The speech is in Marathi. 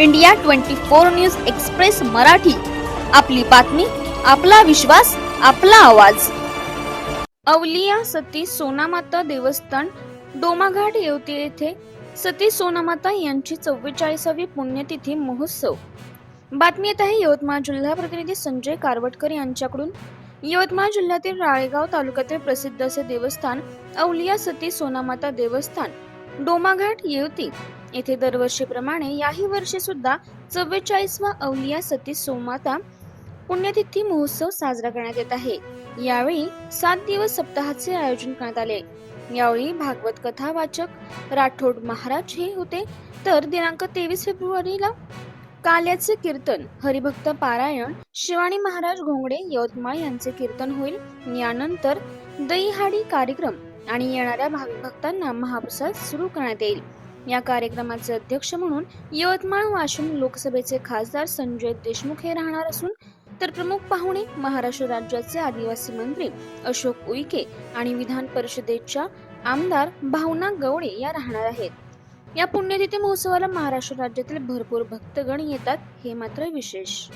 India twenty four news express Marathi. आपली बातमी आपला विश्वास आपला आवाज. अवलिया सती सोनामाता देवस्थान डोमाघाट येवती येथे सती सोनामाता यांची चव्वेचाळीसावी पुण्यतिथी महोत्सव. बातमी येत आहे यवतमाळ जिल्हा प्रतिनिधी संजय कारवटकर यांच्याकडून. यवतमाळ जिल्ह्यातील राळेगाव तालुक्यातील प्रसिद्ध असे देवस्थान अवलिया सती सोनामाता देवस्थान. डोमाघाट येवती येथे दरवर्षीप्रमाणे याही वर्षी सुद्धा चव्वेचाळीसवा अवलिया सती सोमाता पुण्यतिथी महोत्सव साजरा करण्यात येत आहे. यावेळी सात दिवस सप्ताहाचे आयोजन करण्यात आले. यावेळी भागवत कथा वाचक राठोड महाराज हे होते. तर दिनांक तेवीस फेब्रुवारीला काल्याचे कीर्तन हरिभक्त पारायण शिवाणी महाराज घोंगडे यवतमाळ यांचे कीर्तन होईल. यानंतर दहीहाडी कार्यक्रम आणि येणाऱ्या भाग भक्तांना महाप्रसाद सुरू करण्यात येईल. या कार्यक्रमाचे अध्यक्ष म्हणून यवतमाळ वाशिम लोकसभेचे खासदार संजय देशमुख हे राहणार असून तर प्रमुख पाहुणे महाराष्ट्र राज्याचे आदिवासी मंत्री अशोक उईके आणि विधान परिषदेच्या आमदार भावना गवडे या राहणार आहेत. या पुण्यतिथी महोत्सवाला महाराष्ट्र राज्यातील भरपूर भक्तगण येतात हे मात्र विशेष.